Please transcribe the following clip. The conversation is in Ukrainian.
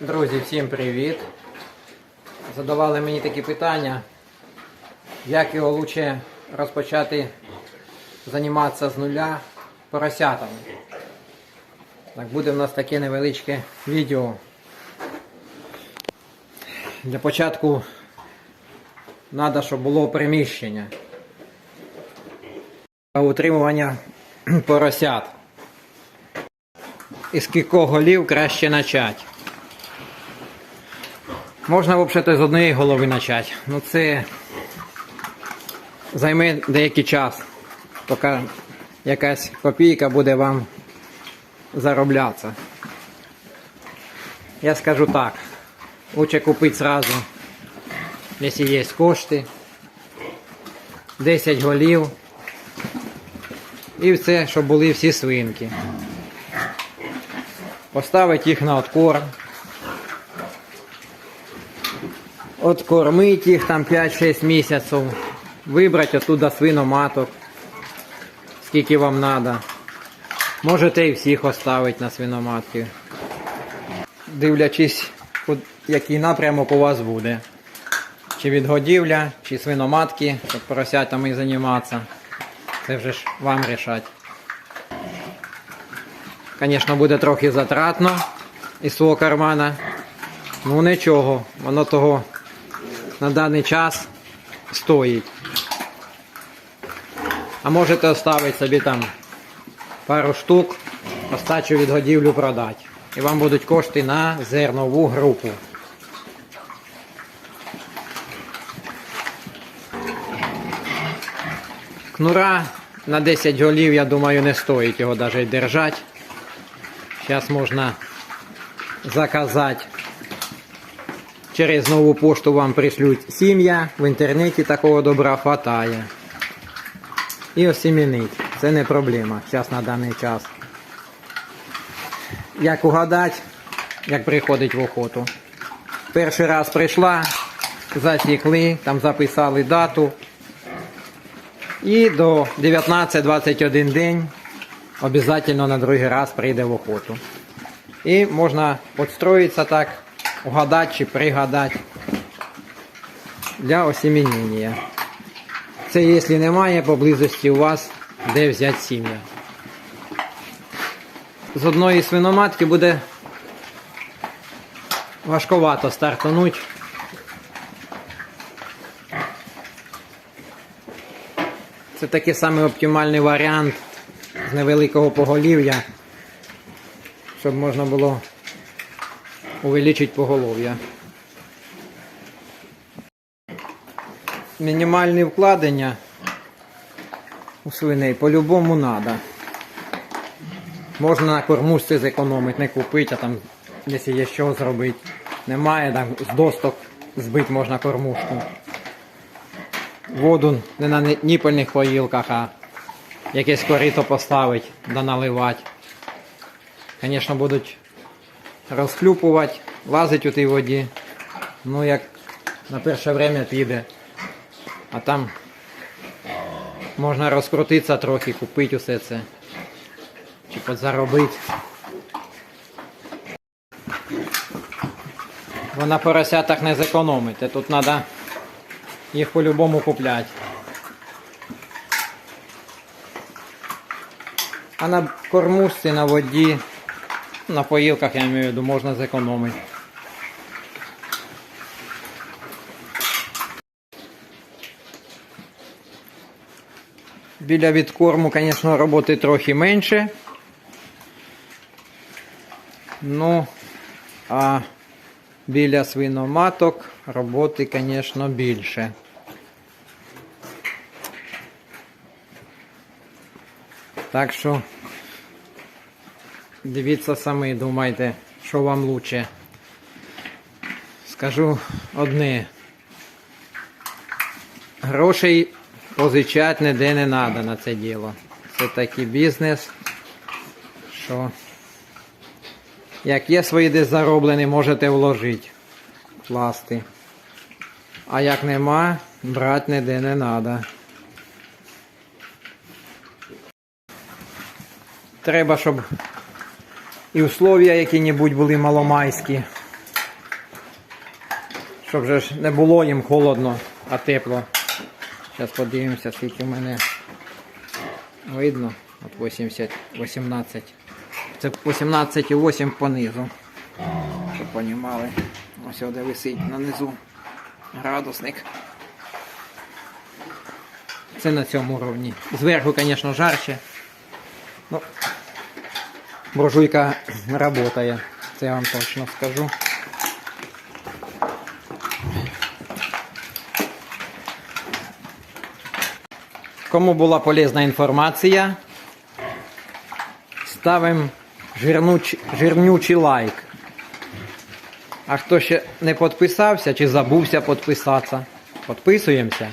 Друзі, всім привіт! Задавали мені такі питання, як його краще розпочати займатися з нуля поросятами. Так, буде в нас таке невеличке відео. Для початку треба, щоб було приміщення. Утримування поросят. Із кількох голів краще почати. Можна взагалі з однієї голови почати. Ну це займе деякий час, поки якась копійка буде вам зароблятися. Я скажу так. Лучше купити сразу, якщо є кошти. 10 голів. І все, щоб були всі свинки. Поставити їх на откорм. Откормить їх там 5-6 місяців. Вибрати оттуда свиноматок. Скільки вам треба. Можете і всіх оставити на свиноматки. Дивлячись, який напрямок у вас буде. Чи відгодівля, чи свиноматки, щоб поросятами займатися. Це вже ж вам рішати. Звісно, буде трохи затратно із свого кармана. Ну нічого, воно того на даний час стоїть. А можете оставити собі там пару штук, остачу від годівлю продати. І вам будуть кошти на зернову групу. Кнура на 10 голів, я думаю, не стоїть його навіть держати. Зараз можна заказати. Через нову пошту вам пришлють сім'я. В інтернеті такого добра хватає. І осімінить. Це не проблема зараз на даний час. Як угадати, як приходить в охоту. Перший раз прийшла, засікли, там записали дату. І до 19-21 день обов'язково на другий раз прийде в охоту. І можна підстроїтися так, угадати чи пригадати для осімінення. Це якщо немає поблизості у вас, де взяти сім'я. З одної свиноматки буде важковато стартануть. Це такий самий оптимальний варіант з невеликого поголів'я, щоб можна було увеличити поголов'я. Мінімальні вкладення у свиней по-любому треба. Можна на кормушці зекономити, не купити, а там, якщо є що зробити. Немає, там з досток збити можна кормушку. Воду не на ніпельних поїлках, а якесь корито поставити да наливати. Звісно, будуть розхлюпувати, лазити у тій воді. Ну, як на перше время піде. А там можна розкрутитися трохи, купити усе це. Чи подзаробити. Бо на поросятах не зекономите. Тут треба їх по-любому купляти. А на кормушці, на воді, на поїлках, я маю в виду, можна зекономити. Біля відкорму, звісно, роботи трохи менше. Ну, а біля свиноматок роботи, звісно, більше. Так що дивіться самі, думайте, що вам лучше. Скажу одне. Грошей позичати ніде не треба на це діло. Це такий бізнес, що як є свої десь зароблені, можете вложити, вкласти. А як нема, брати ніде не треба. Треба, щоб і условия які-небудь були маломайські. Щоб вже ж не було їм холодно, а тепло. Зараз подивимося, скільки в мене видно. От 80, 18. Це 18,8 понизу. Щоб понімали. Ось де висить нанизу градусник. Це на цьому рівні. Зверху, звісно, жарче. Ну, буржуйка працює, це я вам точно скажу. Кому була полезна інформація, ставимо жирнуч, жирнючий лайк. А хто ще не підписався чи забувся підписатися, підписуємося.